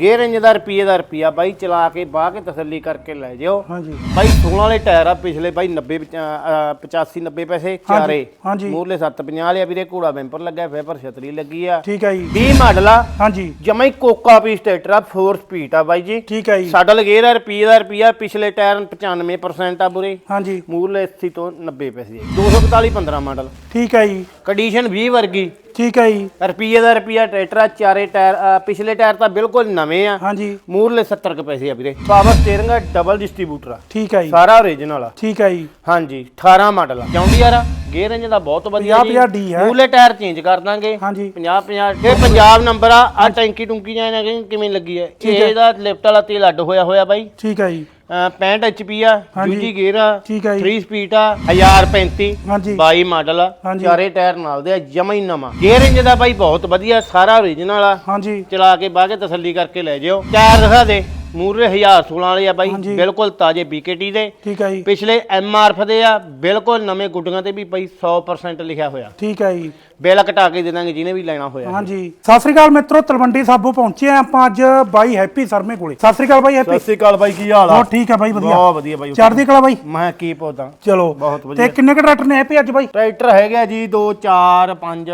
Gear ਇੰਜ ਦਾ ਦਾ ਰੁਪਈਆ ਬਾਈ ਚਲਾ ਕੇ ਬਾਹ ਕੇ ਤਸੱਲੀ ਕਰਕੇ ਲੈ ਜਿਓ। ਹਾਂਜੀ। ਬਾਈ 16 ਵਾਲੇ ਟਾਇਰ ਆ ਪਿਛਲੇ ਬਾਈ 90 ਵਿੱਚ, ਅ, 85 90 ਪੈਸੇ ਚਾਰੇ। ਹਾਂਜੀ। ਮੂਰਲੇ 750 ਵਾਲੇ ਆ ਵੀਰੇ ਘੋੜਾ ਬੈਂਪਰ ਲੱਗਾ ਫੇਪਰ ਛਤਰੀ ਲੱਗੀ ਆ। ਠੀਕ ਹੈ ਜੀ। 20 ਮਾਡਲ ਆ। ਹਾਂਜੀ। ਜਮਾ ਹੀ ਕੋਕਾ ਪੀਸ ਟਰੈਕਟਰ ਆ 4 ਸਪੀਡ ਆ ਬਾਈ ਜੀ। ਠੀਕ ਹੈ ਜੀ। ਸਾਡਲ ਗੇਅਰ ਆ ਰੁਪਈਏ ਦਾ ਰੁਪਈਆ ਪਿਛਲੇ ਟਾਇਰ 95% ਆ ਬੁਰੇ ਹਾਂਜੀ। ਮੂਰਲੇ 80 ਤੋਂ 90 ਪੈਸੇ 241 15 ਮਾਡਲ। ਠੀਕ ਹੈ ਜੀ। ਕੰਡੀਸ਼ਨ 20 ਵਰਗੀ। ਠੀਕ ਹੈ ਜੀ। ਰੁਪਈਏ ਦਾ ਰੁਪਈਆ ਟਰੈਕਟਰ ਆ ਚਾਰੇ ਟਾਇਰ ਅ, ਪਿਛਲੇ ਟਾਇਰ ਤਾਂ ਬਿਲਕੁਲ ਨਵੇਂ ਆ। ਹਾਂਜੀ। ਮੂਰਲੇ 70 ਕੁ ਪੈਸੇ ਆ ਵੀਰੇ। ਪਾਵਰ ਸਟੀਅਰਿੰਗ ਆ ਡਬਲ ਡਿਸਟ੍ਰੀਬਿਊਟਰ ਆ। ਠੀਕ ਹੈ ਜੀ। ਸਾਰਾ ਓਰੀਜਨਲ ਆ। ਠੀਕ ਹੈ ਜੀ। ਹਾਂਜੀ 18 ਮਾਡਲ ਆ। ਜੌਂਡੀਅਰ ਆ ਗੇਅਰ ਇੰਜ ਦਾ ਬਹੁਤ ਵਧੀਆ 50 50 D ਹੈ। ਮੂਰਲੇ ਟਾਇਰ ਚੇਂਜ ਕਰ ਦਾਂਗੇ। ਹਾਂਜੀ। 50 50 ਇਹ ਪੰਜਾਬ ਨੰਬਰ ਆ ਆ ਟੈਂਕੀ ਟੁੰਕੀ ਜਾਂ ਇਹਨਾਂ ਕਿਵੇਂ ਲੱਗੀ ਹੈ? ਇਹਦਾ ਲਿਫਟ ਵਾਲਾ ਤੇਲ ਅੱਡ ਹੋਇਆ ਹੋਇਆ ਬਾਈ। ਠੀਕ ਹੈ ਜੀ। ਅਹ 65 HP ਆ ਹਾਂਜੀ। ਦੂਜੀ ਗੇਅਰ ਆ ਠੀਕ ਜੀ। 3 ਸਪੀਡ ਆ 1035 ਹਾਂਜੀ। 22 ਮਾਡਲ ਆ ਹਾਂਜੀ। ਚਾਰੇ ਟਾਇਰ ਨਾਲ ਦੇ ਆ ਜਮਾ ਹੀ ਨਵਾਂ। ਗੇਅਰ ਇੰਜ ਦਾ ਬਾਈ ਬਹੁਤ ਵਧੀਆ ਸਾਰਾ ਓਰੀਜਨਲ ਆ। ਹਾਂਜੀ। ਚਲਾ ਕੇ ਬਾਹ ਕੇ ਤਸੱਲੀ ਕਰਕੇ ਲੈ ਜਿਓ। ਟਾਇਰ ਦਿਖਾ ਦੇ। ਮੂਰੇ 1016 ਵਾਲੇ ਆ ਬਾਈ ਹਾਂਜੀ। ਬਿਲਕੁਲ ਤਾਜ਼ੇ BKT ਦੇ। ਠੀਕ ਹੈ ਜੀ। ਪਿਛਲੇ MRF ਦੇ ਆ ਬਿਲਕੁਲ ਨਵੇਂ ਗੁੱਡੀਆਂ ਤੇ ਵੀ ਬਾਈ 100% ਲਿਖਿਆ ਹੋਇਆ। ਠੀਕ ਹੈ ਜੀ। ਬਿੱਲ ਘਟਾ ਕੇ ਦੇ ਦਾਂਗੇ ਜਿਹਨੇ ਵੀ ਲੈਣਾ ਹੋਇਆ। ਹਾਂਜੀ। ਸਤਿ ਸ੍ਰੀ ਅਕਾਲ ਮਿੱਤਰੋ ਤਲਵੰਡੀ ਸਾਬੋ ਪਹੁੰਚੇ ਆ ਆਪਾਂ ਅੱਜ ਬਾਈ ਹੈਪੀ ਸਰਮੇ ਕੋਲੇ। ਸਤਿ ਸ੍ਰੀ ਅਕਾਲ ਬਾਈ ਹੈਪੀ। ਸਤਿ ਸ਼੍ਰੀ ਅਕਾਲ ਬਾਈ ਕੀ ਹਾਲ ਹੋਰ ਠੀਕ ਹੈ ਬਾਈ ਵਧੀਆ। ਬਹੁਤ ਵਧੀਆ ਬਾਈ ਚੜ੍ਹਦੀ ਕਲਾ ਬਾਈ? ਮੈਂ ਕੀ ਪੌਦਾ ਚਲੋ। ਬਹੁਤ ਵਧੀਆ। ਤੇ ਕਿੰਨੇ ਕੁ ਟਰੈਕਟਰ ਨੇ ਹੈਪੀ ਅੱਜ ਬਾਈ? ਟਰੈਕਟਰ ਹੈਗਾ ਜੀ 2 4 5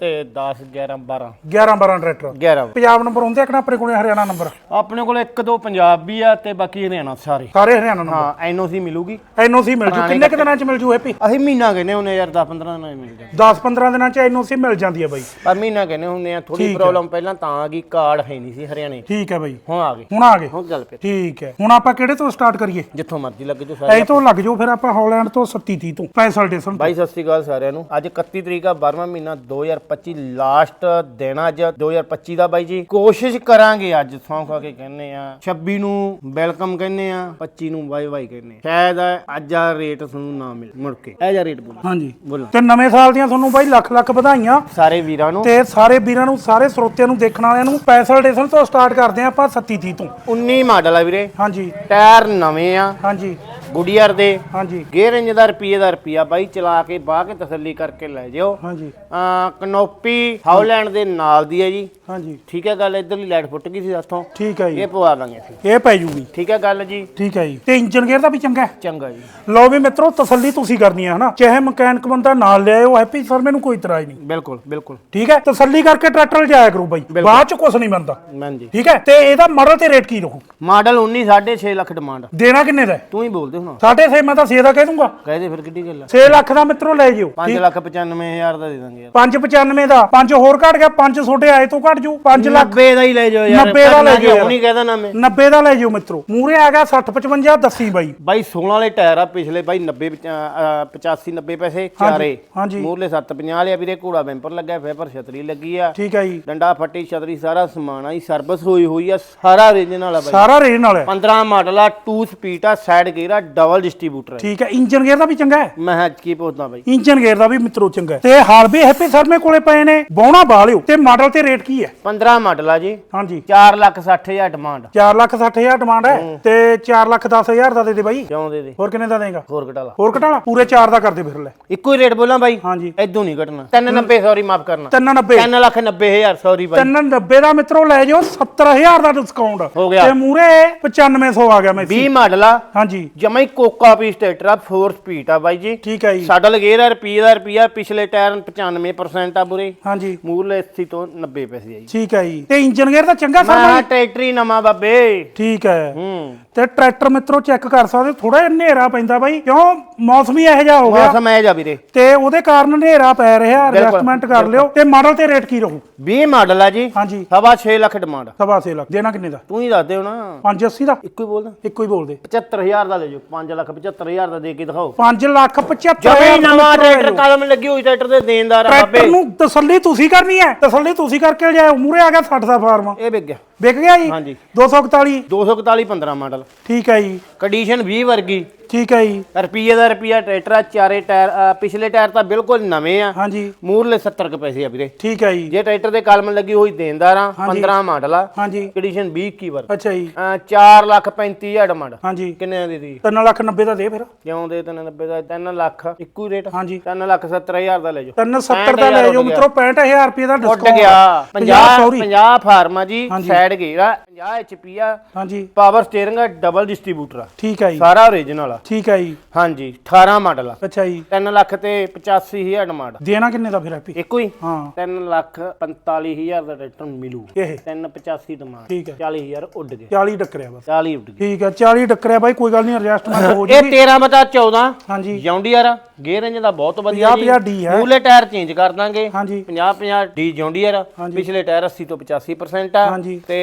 ਤੇ 10 11 12 11 12 ਟਰੈਕਟਰ। 11 ਪੰਜਾਬ ਨੰਬਰ ਹੁੰਦੇ ਆ ਕਿ ਨਾ ਆਪਣੇ ਕੋਲੇ ਹਰਿਆਣਾ ਨੰਬਰ? ਆਪਣੇ ਕੋਲ ਇੱਕ ਦੋ ਪੰਜਾਬੀ ਆ ਤੇ ਬਾਕੀ ਹਰਿਆਣਾ ਸਾਰੇ। ਸਾਰੇ ਹਰਿਆਣਾ ਨੰਬਰ ਹਾਂ ਐਨਓਸੀ ਮਿਲੂਗੀ। ਐਨਓਸੀ ਮਿਲ ਜੂ। ਕਿੰਨੇ ਕੁ ਦਿਨਾਂ ਚ ਮਿਲ ਜੂ ਹੈਪੀ ਅਸੀਂ ਮਹੀਨਾ ਕਹਿੰਦੇ ਹੁੰਨੇ ਯਾਰ 10 15 ਦਿਨਾਂ ਚ ਮਿਲ ਜਾ 10 15 ਦਿਨਾਂ ਚ ਐਨਓਸੀ ਮਿਲ ਜਾਂਦੀ ਹੈ ਬਾਈ। ਪਰ ਮਹੀਨਾ ਕਹਿੰਦੇ ਹੁੰਨੇ ਆ। ਥੋੜੀ ਪ੍ਰੋਬਲਮ ਪਹਿਲਾਂ ਤਾਂ ਆ ਗਈ ਕਾਰਡ ਹੈ ਨਹੀਂ ਸੀ ਹਰਿਆਣੇ। ਠੀਕ ਹੈ ਬਾਈ। ਹੁਣ ਆ ਗਏ। ਹੁਣ ਆ ਗਏ। ਹੁਣ ਚੱਲ ਪਏ। ਠੀਕ ਹੈ ਹੁਣ ਆਪਾਂ ਕਿਹੜੇ ਤੋਂ ਸਟਾਰਟ ਕਰੀਏ? ਜਿੱਥੋਂ ਮਰਜ਼ੀ ਲੱਗ ਜੋ ਸਾਰੇ ਤੋਂ ਲੱਗ ਜਾਓ ਫਿਰ ਆਪਾਂ ਹਾਲੈਂਡ ਤੋਂ 37 30 ਤੋਂ ਪੈਸਲ ਡੇਸਨ ਬਾਈ ਸਤਿ ਸ਼੍ਰੀ ਅਕਾਲ ਸਾਰਿਆਂ ਨੂੰ। ਅੱਜ 31 ਤਰੀਕ ਆ 12ਵਾਂ ਮਹੀਨਾ 2025 ਲਾਸਟ ਦਿਨ ਅੱਜ 2025 ਦਾ ਬਾਈ ਜੀ। ਕੋਸ਼ਿਸ਼ ਕਰਾਂਗੇ ਅੱਜ ਸੌਂ ਖਾ ਕੇ ਕਹਿੰਨੇ ਆ। 26 ਨੂੰ ਵੈਲਕਮ ਕਹਿੰਨੇ ਆ 25 ਨੂੰ ਬਾਈ ਬਾਈ ਕਹਿੰਨੇ ਆ। ਸ਼ਾਇਦ ਅੱਜ ਆ ਰੇਟ ਤੁਹਾਨੂੰ ਨਾ ਮਿਲ ਮੁੜ ਕੇ। ਇਹ ਜਾ ਰੇਟ ਬੋਲੋ। ਹਾਂਜੀ। ਬੋਲੋ। ਤੇ ਨਵੇਂ ਸਾਲ ਦੀਆਂ ਤੁਹਾਨੂੰ ਬਾਈ ਲੱਖ ਲੱਖ ਵਧਾਈਆਂ। ਸਾਰੇ ਵੀਰਾਂ ਨੂੰ। ਤੇ ਸਾਰੇ ਵੀਰਾਂ ਨੂੰ ਸਾਰੇ ਸਰੋਤਿਆਂ ਨੂੰ ਦੇਖਣ ਵਾਲਿਆਂ ਨੂੰ ਪੈਸਲ ਡੇਸਨ ਤੋਂ ਸਟਾਰਟ ਕਰਦੇ ਆ ਆਪਾਂ 37 30 ਤੋਂ। 19 ਮਾਡਲ ਆ ਵੀਰੇ। ਹਾਂਜੀ। ਟਾਇਰ ਨਵੇਂ ਆ। ਹਾਂਜੀ। ਗੁਡੀਅਰ ਦੇ ਹਾਂਜੀ। ਗੇਅਰ ਇੰਜ ਦਾ ਰੁਪਈਏ ਦਾ ਰੁਪਈਆ ਬਾਈ ਚਲਾ ਕੇ ਬਾਹ ਕੇ ਤਸੱਲੀ ਕਰਕੇ ਲੈ ਜਿਓ। ਹਾਂਜੀ। ਆ ਕਨੋਪੀ ਹਾਊਲੈਂਡ ਦੇ ਨਾਲ ਦੀ ਹੈ ਜੀ। ਹਾਂਜੀ। ਠੀਕ ਹੈ ਗੱਲ ਇਧਰਲੀ ਲਾਈਟ ਫੁੱਟ ਗਈ ਸੀ ਸਾਥੋਂ। ਠੀਕ ਹੈ ਜੀ। ਇਹ ਪਵਾ ਦਾਂਗੇ ਅਸੀਂ। ਇਹ ਪੈ ਜੂਗੀ। ਠੀਕ ਹੈ ਗੱਲ ਜੀ। ਠੀਕ ਹੈ ਜੀ। ਤੇ ਇੰਜਨ ਗੇਅਰ ਦਾ ਵੀ ਚੰਗਾ ਹੈ? ਚੰਗਾ ਜੀ। ਲਓ ਵੀ ਮਿੱਤਰੋ ਤਸੱਲੀ ਤੁਸੀਂ ਕਰਨੀ ਹੈ ਹਨਾ? ਚਾਹੇ ਮਕੈਨਿਕ ਬੰਦਾ ਨਾਲ ਲਿਆਇਓ ਹੈਪੀ ਸਰ ਮੈਨੂੰ ਕੋਈ ਇਤਰਾਜ਼ ਨਹੀਂ। ਬਿਲਕੁਲ ਬਿਲਕੁਲ। ਠੀਕ ਹੈ? ਤਸੱਲੀ ਕਰਕੇ ਟਰੈਕਟਰ ਲਿਜਾਇਆ ਕਰੋ ਬਾਈ। ਬਾਅਦ ਚ ਕੁਝ ਨਹੀਂ ਬਣਦਾ। ਮੈਂ ਜੀ ਠੀਕ ਹੈ? ਤੇ ਇਹਦਾ ਮਾਡਲ ਤੇ ਰੇਟ ਕੀ ਰਹੂ? Model 19 6.5 lakh demand. ਦੇਣਾ ਕਿੰਨੇ ਦਾ ਤੂੰ ਹੀ ਬੋਲਦੇ ਹੁਣ? ਸਾਢੇ ਛੇ ਮੈਂ ਤਾਂ 6 ਦਾ ਕਹਿ ਦੂੰਗਾ। ਕਹਦੇ ਫਿਰ ਕਿੱਡੀ ਗੱਲ ਆ? 6 ਲੱਖ ਦਾ ਮਿੱਤਰੋ ਲੈ ਜਿਓ 5 ਲੱਖ 95000 ਦਾ ਦੇ ਦਾਂਗੇ ਯਾਰ। 595 ਦਾ 5 ਹੋਰ ਘਟ ਗਿਆ 5 ਛੋਟੇ ਆਏ ਤੋਂ ਘਟ ਜੂ 5 ਲੱਖ। 90 ਦਾ ਹੀ ਲੈ ਜਾਓ ਯਾਰ 90 ਦਾ ਲੈ ਜਾਓ। ਹੁਣ ਕਹਿਦਾ ਨਾ ਮੈਂ। 90 ਦਾ ਲੈ ਜਿਓ ਮਿੱਤਰੋ। ਮੂਰੇ ਆ ਗਿਆ 60 55 ਦੱਸੀ ਬਾਈ। ਬਾਈ 16 ਵਾਲੇ ਟਾਇਰ ਆ ਪਿਛਲੇ ਬਾਈ 90 ਵਿੱਚ, ਅ, 85 90 ਪੈਸੇ ਚਾਰੇ। ਹਾਂਜੀ। ਮੂਰਲੇ 750 ਵਾਲੇ ਆ ਵੀਰੇ ਘੋੜਾ ਬੈਂਪਰ ਲੱਗਾ ਫੇਪਰ ਛਤਰੀ ਲੱਗੀ ਆ। ਠੀਕ ਹੈ ਜੀ। ਡੰਡਾ ਫੱਟੀ ਛਤਰੀ ਸਾਰਾ ਸਮਾਨ ਆ ਜੀ ਸਰਵਿਸ ਹੋਈ ਹੋਈ ਆ ਸਾਰਾ ਓਰੀਜਨਲ ਆ ਬਾਈ। ਸਾਰਾ ਨਾਲ ਹੈ 15 ਮਾਡਲ ਆ 2 ਸਪੀਡ ਆ ਸਾਈਡ ਗੇਅਰ ਆ ਡਬਲ ਡਿਸਟ੍ਰੀਬਿਊਟਰ ਆ ਠੀਕ ਹੈ ਇੰਜਨ ਗੇਅਰ ਦਾ ਵੀ ਚੰਗਾ ਹੈ। ਮੈਂ ਕਿਹਾ ਕੀ ਪੁੱਛਦਾ ਬਾਈ? ਇੰਜਨ ਗੇਅਰ ਦਾ ਵੀ ਮਿੱਤਰੋ ਚੰਗਾ ਹੈ। ਤੇ ਹਾਲ ਵੀ ਹੈਪੀ ਸਰ ਮੇ ਕੋਲੇ ਪਏ ਨੇ। ਬੌਣਾ ਬਾਲਿਓ। ਤੇ ਮਾਡਲ ਤੇ ਰੇਟ ਕੀ ਹੈ? 15 ਮਾਡਲ ਆ ਜੀ। ਹਾਂਜੀ। 4 ਲੱਖ 60 ਹਜ਼ਾਰ ਡਿਮਾਂਡ 4 ਲੱਖ 60 ਹਜ਼ਾਰ ਡਿਮਾਂਡ ਹੈ ਤੇ 4 ਲੱਖ 10 ਹਜ਼ਾਰ ਦਾ ਦੇ ਦੇ ਬਾਈ। ਕਿਉਂ ਦੇ ਦੇ? ਹੋਰ ਕਿੰਨੇ ਦਾ ਦੇਗਾ? ਹੋਰ ਘਟਾ ਲਾ। ਹੋਰ ਘਟਾਲਾ ਪੂਰੇ 4 ਦਾ ਕਰਦੇ ਫਿਰ ਲੈ। ਇੱਕੋ ਹੀ ਰੇਟ ਬੋਲਾਂ ਬਾਈ। ਹਾਂਜੀ। ਐਦੋਂ ਨਹੀਂ ਘਟਣਾ। 390 ਸੌਰੀ ਮਾਫ ਕਰਨਾ। 390 3 ਲੱਖ 90 ਹਜ਼ਾਰ ਸੌਰੀ ਬਾਈ। 390 ਦਾ ਮਿੱਤਰੋ ਲੈ ਜਾਓ 70000 ਦਾ ਡਿਸਕਾਊਂਟ ਹੋ ਗਿਆ। ਤੇ ਮੂਰੇ 9500 ਆ ਗਿਆ ਮੈਂ 20 ਮਾਡਲ ਆ। ਹਾਂਜੀ। ਜਮਾ ਹੀ ਕੋਕਾ ਪੀਸ ਟਰੈਕਟਰ ਆ 4 ਸਪੀਡ ਆ ਬਾਈ ਜੀ। ਠੀਕ ਹੈ ਜੀ। ਸਾਡਲ ਗੇਅਰ ਆ ਰੁਪਈਏ ਦਾ ਰੁਪਈਆ ਪਿਛਲੇ ਟਾਇਰ 95% ਆ ਬੁਰੇ। ਹਾਂਜੀ। ਮੂਰਲੇ 80 ਤੋਂ 90 ਪੈਸੇ ਆ ਜੀ। ਠੀਕ ਹੈ ਜੀ। ਤੇ ਇੰਜਨ ਗੇਅਰ ਦਾ ਚੰਗਾ ਸਰ ਮੈਂ ਟਰੈਕਟਰ ਹੀ ਨਵਾਂ ਬਾਬੇ। ਠੀਕ ਹੈ ਹੂੰ। ਤੇ ਟਰੈਕਟਰ ਮਿੱਤਰੋ ਚੈੱਕ ਕਰ ਸਕਦੇ ਥੋੜਾ ਜਿਹਾ ਹਨੇਰਾ ਪੈਂਦਾ ਬਾਈ ਕਿਉਂ ਮੌਸਮ ਹੀ ਇਹੋ ਜਿਹਾ ਹੋ ਗਿਆ। ਮੌਸਮ ਐ ਜਾ ਵੀਰੇ। ਤੇ ਉਹਦੇ ਕਾਰਨ ਹਨੇਰਾ ਪੈ ਰਿਹਾ ਐਡਜਸਟਮੈਂਟ ਕਰ ਲਿਓ। ਤੇ ਮਾਡਲ ਤੇ ਰੇਟ ਕੀ ਰਹੂ? 20 ਮਾਡਲ ਆ ਜੀ। ਹਾਂਜੀ। ਸਵਾ 6 ਲੱਖ ਡਿਮਾਂਡ ਸਵਾ ਛੇ ਲੱਖ ਦੇਣਾ ਕਿੰਨੇ ਦਾ? ਤੂੰ ਹੀ ਦੱਸ ਦੇ ਹੁਣ। 580 ਦਾ। ਇੱਕੋ ਹੀ ਬੋਲਦਾ। ਇੱਕੋ ਹੀ ਬੋਲਦੇ। 75000 ਦਾ ਲੈ ਜਾਓ 5 ਲੱਖ 75000 ਦਾ ਦੇ ਕੇ ਦਿਖਾਓ। 5 ਲੱਖ 75 ਜਮੇ ਹੀ ਨਵਾਂ ਟਰੈਕਟਰ ਕਦਮ ਲੱਗੀ ਹੋਈ ਟਰੈਕਟਰ ਦੇ ਦੇਣਦਾਰ ਆ ਬਾਬੇ। ਨੂੰ ਤਸੱਲੀ ਤੁਸੀਂ ਕਰਨੀ ਹੈ ਤਸੱਲੀ ਤੁਸੀਂ ਕਰਕੇ ਲਿਆਓ। ਮੂਰੇ ਆ ਗਿਆ 60 ਦਾ ਫਾਰਮ। ਇਹ ਵਿਕ ਗਿਆ। ਵਿਕ ਗਿਆ ਜੀ? ਹਾਂਜੀ। 241 241 15 ਮਾਡਲ। ਠੀਕ ਹੈ ਜੀ। ਕੰਡੀਸ਼ਨ 20 ਵਰਗੀ। ਠੀਕ ਹੈ ਜੀ। ਰੁਪਈਏ ਦਾ ਰੁਪਈਆ ਟਰੈਕਟਰ ਆ ਚਾਰੇ ਟਾਇਰ ਅ, ਪਿਛਲੇ ਟਾਇਰ ਤਾਂ ਬਿਲਕੁਲ ਨਵੇਂ ਆ। ਹਾਂਜੀ। ਮੂਰਲੇ 70 ਕੁ ਪੈਸੇ ਆ ਵੀਰੇ। ਠੀਕ ਹੈ ਜੀ। ਜੇ ਟਰੈਕਟਰ ਦੇ ਕਲਮ ਲੱਗੀ ਹੋਈ ਦੇਣਦਾਰ ਆ 15 ਮਾਡਲ ਆ। ਹਾਂਜੀ। ਕੰਡੀਸ਼ਨ 20 ਕੀ ਵਰ। ਅੱਛਾ ਜੀ। 4 ਲੱਖ 35 ਹਜ਼ਾਰ ਡਿਮਾਂਡ ਹਾਂਜੀ। ਕਿੰਨੇ ਦੀ ਦੀ 3 ਲੱਖ 90 ਦਾ ਦੇ ਫਿਰ। ਕਿਉਂ ਦੇ 390 ਦਾ? 3 ਲੱਖ ਇੱਕੋ ਹੀ ਰੇਟ ਹਾਂਜੀ। 3 ਲੱਖ 70 ਹਜ਼ਾਰ ਦਾ ਲੈ ਜਾਓ। 370 ਦਾ ਲੈ ਜਾਓ ਮਿੱਤਰੋ 65000 ਰੁਪਏ ਦਾ ਉੱਡ ਡਿਸਕਾਊਂਟ ਗਿਆ। 50 ਸੌਰੀ। 50 ਫਾਰਮਾ ਜੀ ਸਾਈਡ ਗੇਰਾ 50 ਐਚਪੀ ਆ। ਹਾਂਜੀ। ਪਾਵਰ ਸਟੀਅਰਿੰਗ ਆ ਡਬਲ ਡਿਸਟ੍ਰੀਬਿਊਟਰ ਆ। ਠੀਕ ਹੈ ਜੀ। ਸਾਰਾ ਓਰੀਜਨਲ ਆ। ਠੀਕ ਹੈ ਜੀ। ਹਾਂਜੀ 18 ਮਾਡਲ ਆ। ਅੱਛਾ ਜੀ। 3 ਲੱਖ ਤੇ 85000 ਡਿਮਾਂਡ ਦੇਣਾ ਕਿੰਨੇ ਦਾ ਫਿਰ ਹੈਪੀ ਇੱਕੋ ਹੀ? ਹਾਂ। 3 ਲੱਖ 45000 ਦਾ ਟਰੈਕਟਰ ਮਿਲੂ ਇਹ। 385 ਡਿਮਾਂਡ ਠੀਕ ਹੈ। 40000 ਉੱਡ ਗਏ 40 ਟੱਕਰਿਆ ਬਸ। 40 ਉੱਡ ਗਏ ਠੀਕ ਹੈ 40 ਟੱਕਰਿਆ ਬਾਈ ਕੋਈ ਗੱਲ ਨਹੀਂ ਐਡਜਸਟਮੈਂਟ ਹੋ ਇਹ ਜੂਗੀ। 13 ਬਤਾ 14 ਹਾਂਜੀ। ਜੌਂਡੀਅਰ ਆ। ਗੇਅਰ ਇੰਜ ਦਾ ਬਹੁਤ ਵਧੀਆ 50 50 ਡੀ ਹੈ। ਮੂਲੇ ਟਾਇਰ ਚੇਂਜ ਕਰ ਦਾਂਗੇ। ਹਾਂਜੀ। 50 50 ਡੀ ਜੌਂਡੀਅਰ ਪਿਛਲੇ ਟਾਇਰ 80 ਤੋਂ 85% ਆ। ਹਾਂਜੀ। ਤੇ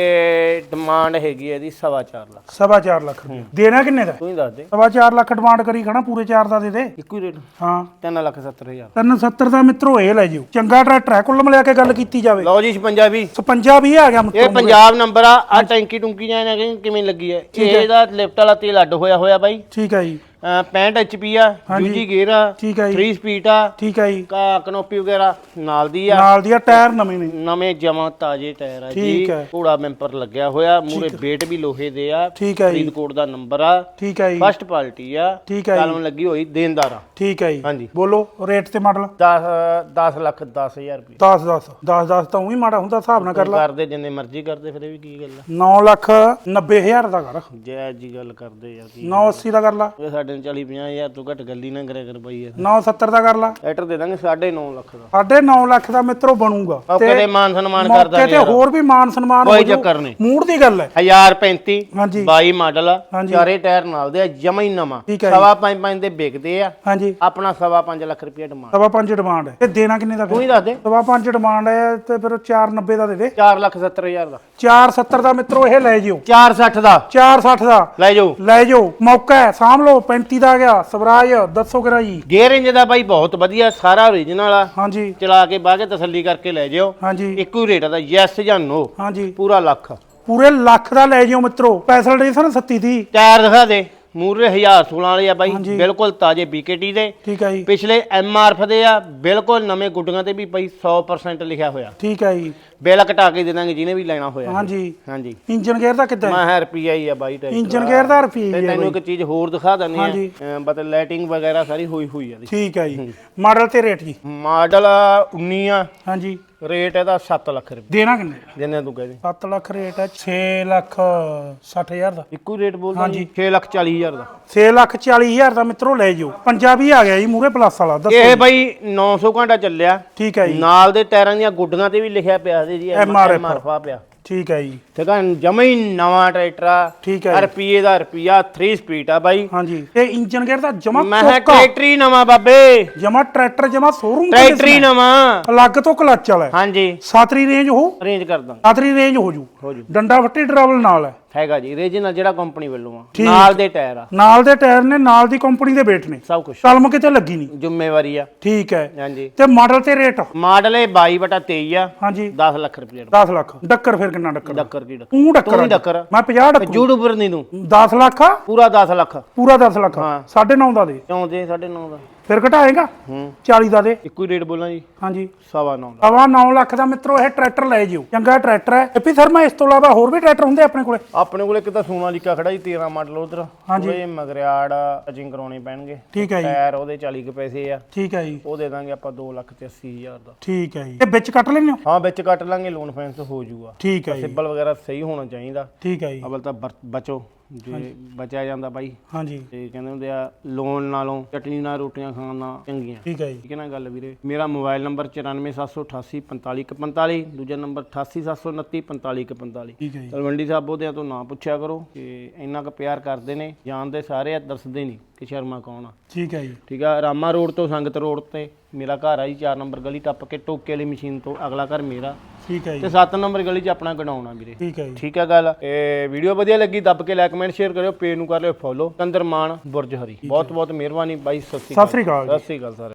ਡਿਮਾਂਡ ਹੈਗੀ ਹੈ ਇਹਦੀ 4.5 ਲੱਖ। ਸਵਾ ਚਾਰ ਲੱਖ ਰੁਪਏ। ਦੇਣਾ ਕਿੰਨੇ ਦਾ? ਤੂੰ ਹੀ ਦੱਸ ਦੇ। ਸਵਾ ਚਾਰ ਲੱਖ ਡਿਮਾਂਡ ਕਰੀ ਖਣਾ ਪੂਰੇ ਚਾਰ ਦਾ ਦੇ ਦੇ। ਇੱਕੋ ਹੀ ਰੇਟ ਹਾਂ। 3 ਲੱਖ 70 ਹਜ਼ਾਰ। 370 ਦਾ ਮਿੱਤਰੋ ਇਹ ਲੈ ਜਿਓ। ਚੰਗਾ ਟਰੈਕਟਰ ਹੈ ਕੁੱਲ ਮਿਲਾ ਕੇ ਗੱਲ ਕੀਤੀ ਜਾਵੇ। ਲਓ ਜੀ 56 56 ਵੀ ਆ ਗਿਆ ਇਹ ਮਿੱਤਰੋ ਪੰਜਾਬ ਨੰਬਰ ਆ ਆ ਟੈਂਕੀ ਟੁੰਕੀ ਜਾਂ ਕਿਵੇਂ- ਲੱਗੀ ਹੈ? ਇਹਦਾ ਲਿਫਟ ਵਾਲਾ ਤੇਲ ਅੱਡ ਹੋਇਆ ਹੋਇਆ ਬਾਈ। ਠੀਕ ਹੈ ਜੀ। 65 ਐਚਪੀ ਆ ਯੂਜੀ ਗੇਅਰ ਆ ਠੀਕ ਹੈ ਜੀ। 3 ਸਪੀਡ ਆ ਠੀਕ ਹੈ ਜੀ। ਕਾ ਕਨੋਪੀ ਵਗੈਰਾ ਨਾਲ ਦੀ ਆ। ਨਾਲ ਦੀ ਆ ਟਾਇਰ ਨਵੇਂ ਨੇ। ਨਵੇਂ ਜਮਾ ਤਾਜ਼ੇ ਟਾਇਰ ਆ ਜੀ। ਠੀਕ ਹੈ। ਘੋੜਾ ਬੈਂਪਰ ਲੱਗਿਆ ਹੋਇਆ ਮੂਰੇ ਵੇਟ ਵੀ ਲੋਹੇ ਦੇ ਆ। ਠੀਕ ਹੈ ਜੀ। ਫਰੀਦਕੋਟ ਦਾ ਨੰਬਰ ਆ। ਠੀਕ ਹੈ ਜੀ। ਫਸਟ ਪਾਰਟੀ ਆ। ਠੀਕ ਹੈ ਜੀ। ਕਲਮ ਲੱਗੀ ਹੋਈ ਦੇਣਦਾਰ ਆ। ਠੀਕ ਹੈ ਜੀ। ਹਾਂਜੀ। ਬੋਲੋ ਰੇਟ ਤੇ ਮਾਡਲ 10 10 ਲੱਖ 10000 ਰੁਪਏ। 10 10 10 10 ਤਾਂ ਉਹੀ ਮਾੜਾ ਹੁੰਦਾ ਹਿਸਾਬ ਨਾਲ ਕਰ ਲਾ। ਕਰਦੇ ਜਿੰਨੇ ਮਰਜ਼ੀ ਕਰਦੇ ਫਿਰ ਇਹ ਵੀ ਕੀ ਗੱਲ ਆ? 9 ਲੱਖ 90 ਹਜ਼ਾਰ ਦਾ ਕਰ। ਜੈ ਜੀ ਗੱਲ ਕਰਦੇ ਯਾਰ ਕੀ। 980 ਦਾ ਕਰ ਲਾ। ਇਹ ਸਾਡੇ 40 50000 ਤੋਂ ਘੱਟ ਗੱਲ ਨਾ ਕਰਿਆ ਕਰ ਬਈ ਯਾਰ। 970 ਦਾ ਕਰ ਲਾ। ਲੈਟਰ ਦੇ ਦਾਂਗੇ 9.5 ਲੱਖ ਦਾ। ਸਾਢੇ 9 ਲੱਖ ਦਾ ਮਿੱਤਰੋ ਬਣੂਗਾ। ਮੌਕੇ ਤੇ ਮਾਨ ਸਨਮਾਨ ਕਰ ਮੌਕੇ ਤੇ ਦਾਂਗੇ ਹੋਰ ਵੀ ਮਾਨ ਸਨਮਾਨ ਕੋਈ ਹੋ ਜਾਊ। ਚੱਕਰ ਨਹੀਂ। ਮੂਡ ਦੀ ਗੱਲ ਹੈ। 1035 ਹਾਂਜੀ। 22 ਮਾਡਲ ਆ। ਹਾਂਜੀ। ਚਾਰੇ ਟਾਇਰ ਨਾਲ ਦੇ ਆ ਜਮਾ ਹੀ ਨਵਾਂ। ਠੀਕ ਹੈ ਸਵਾ ਪੰਜ ਪੰਜ ਦੇ ਵਿਕਦੇ ਆ। ਹਾਂਜੀ। ਆਪਣਾ ਸਵਾ ਪੰਜ ਲੱਖ ਰੁਪਏ ਡਿਮਾਂਡ ਸਵਾ ਪੰਜ ਡਿਮਾਂਡ ਹੈ। ਤੇ ਦੇਣਾ ਕਿੰਨੇ ਦਾ ਤੂੰ ਫਿਰ ਹੀ ਦੱਸ ਦੇ। ਸਵਾ ਪੰਜ ਡਿਮਾਂਡ ਹੈ ਤੇ ਫਿਰ 490 ਦਾ ਦੇ ਦੇ। 4 ਲੱਖ 70 ਹਜ਼ਾਰ ਦਾ। 470 ਦਾ ਮਿੱਤਰੋ ਇਹ ਲੈ ਜਿਓ। 460 ਦਾ। 460 ਦਾ। ਲੈ ਜਾਓ। ਲੈ ਜਾਓ। ਮੌਕਾ ਹੈ। ਸਾਂਭ ਲਓ। 35 ਦਾ ਗਿਆ ਸਵਰਾਜ ਦੱਸੋ ਕਿਰਾ ਜੀ? ਗੇਅਰ ਇੰਜ ਦਾ ਬਾਈ ਬਹੁਤ ਵਧੀਆ ਸਾਰਾ ਓਰੀਜਨਲ ਆ। ਹਾਂਜੀ। ਚਲਾ ਕੇ ਬਾਹ ਕੇ ਤਸੱਲੀ ਕਰਕੇ ਲੈ ਜਿਓ। ਹਾਂਜੀ। ਇੱਕੋ ਹੀ ਰੇਟ ਦਾ ਯੈਸ ਜਾਂ ਨੋ ਹਾਂਜੀ। ਪੂਰਾ ਲੱਖ। ਪੂਰੇ ਲੱਖ ਦਾ ਲੈ ਜਿਓ ਮਿੱਤਰੋ। ਪੈਸਲ ਡਿਸਨ 37 ਦੀ ਟਾਇਰ ਦਿਖਾ ਦੇ। ਮੂਰੇ 1016 ਵਾਲੇ ਆ ਬਾਈ ਬਿਲਕੁਲ ਤਾਜ਼ੇ ਬੀਕੇਟੀ ਦੇ। ਠੀਕ ਹੈ ਜੀ। ਪਿਛਲੇ ਐਮਆਰਐਫ ਦੇ ਆ ਬਿਲਕੁਲ ਨਵੇਂ ਗੁੱਡੀਆਂ ਤੇ ਵੀ ਬਾਈ 100% ਲਿਖਿਆ ਹੋਇਆ। ਠੀਕ ਹੈ ਜੀ। ਬਿੱਲ ਕਟਾ ਕੇ ਦੇ ਦਾਂਗੇ ਜਿਹਨੇ ਵੀ ਲੈਣਾ ਹੋਇਆ। ਹਾਂਜੀ। ਹਾਂਜੀ। ਇੰਜਨ ਗੇਅਰ ਦਾ ਕਿੱਦਾਂ? ਮੈਂ ਹੈ ਰੁਪਈਆ ਹੀ ਆ ਬਾਈ ਟਾਈਪ ਇੰਜਨ ਗੇਅਰ ਦਾ ਰੁਪਏ ਤੇ ਤੈਨੂੰ ਇੱਕ ਚੀਜ਼ ਹੋਰ ਦਿਖਾ ਦਿੰਦੇ ਹਾਂਜੀ। ਆ ਬਤ ਲਾਈਟਿੰਗ ਵਗੈਰਾ ਸਾਰੀ ਹੋਈ ਹੋਈ ਆ। ਇਹਦੀ। ਠੀਕ ਹੈ ਜੀ। ਮਾਡਲ ਤੇ ਰੇਟ ਜੀ। ਮਾਡਲ 19 ਆ। ਹਾਂਜੀ। ਰੇਟ ਇਹਦਾ 7 ਲੱਖ ਰੁਪਏ। ਦੇਣਾ ਕਿੰਨੇ ਜਿੰਨੇ ਤੂੰ ਕਹਦੇ 7 ਲੱਖ ਰੇਟ ਹੈ 6 ਲੱਖ 60 ਹਜ਼ਾਰ ਦਾ। ਇੱਕੋ ਰੇਟ ਬੋਲਦਾ ਜੀ। 6 ਲੱਖ 40 ਹਜ਼ਾਰ ਦਾ। 6 ਲੱਖ 40 ਹਜ਼ਾਰ ਦਾ ਮਿੱਤਰੋ ਲੈ ਜਿਓ। ਪੰਜਾਬੀ ਆ ਗਿਆ ਜੀ ਮੂਰੇ ਪਲੱਸ ਵਾਲਾ ਦੱਸੋ ਇਹ ਬਾਈ 900 ਘੰਟਾ ਚੱਲਿਆ। ਠੀਕ ਹੈ ਜੀ। ਨਾਲ ਦੇ ਟਾਇਰਾਂ ਦੀਆਂ ਗੁੱਡੀਆਂ ਤੇ ਵੀ ਲਿਖਿਆ ਪਿਆ ਸੀ ਜੀ MRF ਐਮਆਰਐਫ ਪਿਆ। ਠੀਕ ਹੈ ਜੀ। ਠੀਕ ਆ ਜਮਾ ਹੀ ਨਵਾਂ ਟਰੈਕਟਰ ਆ। ਠੀਕ ਹੈ ਜੀ। ਦਾ ਰੁਪਈਆ 3 ਸਪੀਡ ਆ ਬਾਈ। ਹਾਂਜੀ। ਤੇ ਇੰਜਨ ਗੇਅਰ ਦਾ ਜਮਾ ਮੈਂ ਕਿਹਾ ਕੋਕਾ ਟਰੈਕਟਰ ਹੀ ਨਵਾਂ ਬਾਬੇ। ਜਮਾ ਟਰੈਕਟਰ ਜਮਾ ਸ਼ੋਰੂਮ ਟਰੈਕਟਰ ਹੀ ਨਵਾਂ। ਅਲੱਗ ਤੋਂ ਕਲੱਚ ਵਾਲਾ ਹੈ। ਹਾਂਜੀ। ਸਾਤਰੀ ਰੇਂਜ ਹੋ ਅਰੇਂਜ ਕਰ ਦਾਂਗੇ ਸਾਤਰੀ ਰੇਂਜ ਹੋ ਜੂ। ਹੋ ਜੂ। ਡੰਡਾ ਫੱਟੀ ਡਰਾਵਲ ਨਾਲ ਹੈ। ਹੈਗਾ ਜੀ ਰੀਜਨਲ ਜਿਹੜਾ ਕੰਪਨੀ ਵੱਲੋਂ ਆ। ਠੀਕ। ਨਾਲ ਦੇ ਟਾਇਰ ਆ। ਨਾਲ ਦੇ ਟਾਇਰ ਨੇ ਨਾਲ ਦੀ ਕੰਪਨੀ ਦੇ ਵੇਟ ਨੇ। ਸਭ ਕੁਝ ਕਲਮ ਕਿਤੇ ਲੱਗੀ ਨਹੀਂ। ਜ਼ਿੰਮੇਵਾਰੀ ਆ। ਠੀਕ ਹੈ। ਹਾਂਜੀ। ਤੇ ਮਾਡਲ ਤੇ ਰੇਟ ਮਾਡਲ ਇਹ 22 ਬਟਾ 23 ਆ। ਹਾਂਜੀ। 10 ਲੱਖ ਰੁਪਏ ਦਾ। 10 ਲੱਖ। ਡੱਕਰ ਫਿਰ ਕਿੰਨਾ ਡੱਕਰ? ਡੱਕਰ ਦੀ ਡੱਕਰ। ਤੂੰ ਡੱਕਰ ਤੂੰ ਹੀ ਆ। ਡੱਕਰ ਮੈਂ 50 ਡੱਕਰ ਯੂਟਿਊਬਰ ਨਹੀਂ ਤੂੰ। 10 ਲੱਖ ਆ? ਪੂਰਾ 10 ਲੱਖ। ਪੂਰਾ 10 ਲੱਖ। ਹਾਂ। 9.5 ਦਾ ਦੇ। ਕਿਉਂ ਦੇ? 9.5 ਦਾ। ਫਿਰ ਘਟਾਏਗਾ? ਹੂੰ। 40 ਦਾ ਦੇ। ਇੱਕੋ ਹੀ ਰੇਟ ਬੋਲਾਂ ਜੀ? ਹਾਂਜੀ। ਸਵਾ ਨੌ ਦਾ ਸਵਾ 9 ਲੱਖ ਦਾ ਮਿੱਤਰੋ ਇਹ ਟਰੈਕਟਰ ਲੈ ਜਿਓ। ਚੰਗਾ ਟਰੈਕਟਰ ਹੈ। ਐਪੀ ਸਰ ਮੈਂ ਇਸ ਤੋਂ ਇਲਾਵਾ ਹੋਰ ਵੀ ਟਰੈਕਟਰ ਹੁੰਦੇ ਆਪਣੇ ਕੋਲੇ? ਆਪਣੇ ਕੋਲ ਇੱਕ ਤਾਂ ਸੋਨਾਲੀਕਾ ਖੜਾ ਜੀ 13 ਮਾਡਲ ਉਧਰ। ਹਾਂਜੀ। ਥੋੜੇ ਮਗਰਿਆੜ ਅਜਿੰਗ ਕਰਾਉਣੇ ਪੈਣਗੇ। ਠੀਕ ਹੈ ਜੀ। ਟਾਇਰ ਉਹਦੇ 40 ਕੁ ਪੈਸੇ ਆ। ਠੀਕ ਹੈ ਜੀ। ਉਹ ਦੇ ਦਾਂਗੇ ਆਪਾਂ 2 ਲੱਖ ਤੇ 80 ਹਜ਼ਾਰ ਦਾ। ਠੀਕ ਹੈ ਜੀ। ਤੇ ਵਿੱਚ ਕੱਟ ਲੈਣੇ ਹੋ? ਹਾਂ ਵਿੱਚ ਕੱਟ ਲਾਂਗੇ ਲੋਨ ਫਾਈਨੈਂਸ ਹੋ ਜਾਊਗਾ। ਠੀਕ ਹੈ ਜੀ। ਸਿਬਲ ਵਗੈਰਾ ਸਹੀ ਹੋਣਾ ਚਾਹੀਦਾ। ਠੀਕ ਹੈ ਜੀ। ਅਵਲ ਤਾਂ ਬਰ- ਬਚੋ। ਜੇ ਬਚਿਆ ਜਾਂਦਾ ਬਾਈ। ਹਾਂਜੀ। ਤੇ ਕਹਿੰਦੇ ਹੁੰਦੇ ਆ ਲੋਨ ਨਾਲੋਂ ਚਟਨੀ ਨਾਲ ਰੋਟੀਆਂ ਖਾਣ ਨਾਲ ਚੰਗੀਆਂ। ਠੀਕ ਹੈ ਜੀ। ਠੀਕ ਹੈ ਨਾ ਗੱਲ ਵੀਰੇ? ਮੇਰਾ ਮੋਬਾਈਲ ਨੰਬਰ 9478845145 ਦੂਜਾ ਨੰਬਰ 8879945145 ਠੀਕ ਹੈ ਜੀ। ਤਲਵੰਡੀ ਸਾਬੋ ਦੇ ਤੋਂ ਨਾ ਪੁੱਛਿਆ ਕਰੋ ਕਿ ਇੰਨਾ ਕੁ ਪਿਆਰ ਕਰਦੇ ਨੇ ਜਾਣਦੇ ਸਾਰੇ ਆ ਦੱਸਦੇ ਨਹੀਂ ਕਿ ਸ਼ਰਮਾ ਕੌਣ ਆ। ਠੀਕ ਹੈ ਜੀ। ਠੀਕ ਆ ਰਾਮਾ ਰੋਡ ਤੋਂ ਸੰਗਤ ਰੋਡ ਤੇ ਮੇਰਾ ਘਰ ਆ ਜੀ 4 ਨੰਬਰ ਗਲੀ ਟੱਪ ਕੇ ਟੋਕੇ ਵਾਲੀ ਮਸ਼ੀਨ ਤੋਂ ਅਗਲਾ ਘਰ ਮੇਰਾ। ਠੀਕ ਹੈ ਤੇ ਜੀ। 7 ਨੰਬਰ ਗਲੀ 'ਚ ਆਪਣਾ ਗਡਾਉਣਾ ਵੀਰੇ। ਠੀਕ ਹੈ ਜੀ। ਠੀਕ ਹੈ ਗੱਲ? ਇਹ ਵੀਡੀਓ ਵਧੀਆ ਲੱਗੀ ਦੱਬ ਕੇ ਲਾਈਕ ਕਮੈਂਟ ਸ਼ੇਅਰ ਕਰਿਓ ਪੇਜ ਨੂੰ ਕਰ ਲਿਓ ਫੋਲੋ ਕੰਦਰ ਮਾਨ ਬੁਰਜ ਹਰੀ। ਬਹੁਤ ਬਹੁਤ ਮਿਹਰਬਾਨੀ ਬਾਈ ਸਤਿ ਸ਼੍ਰੀ ਅਕਾਲ। ਸਤਿ ਸ਼੍ਰੀ ਅਕਾਲ ਸਰ।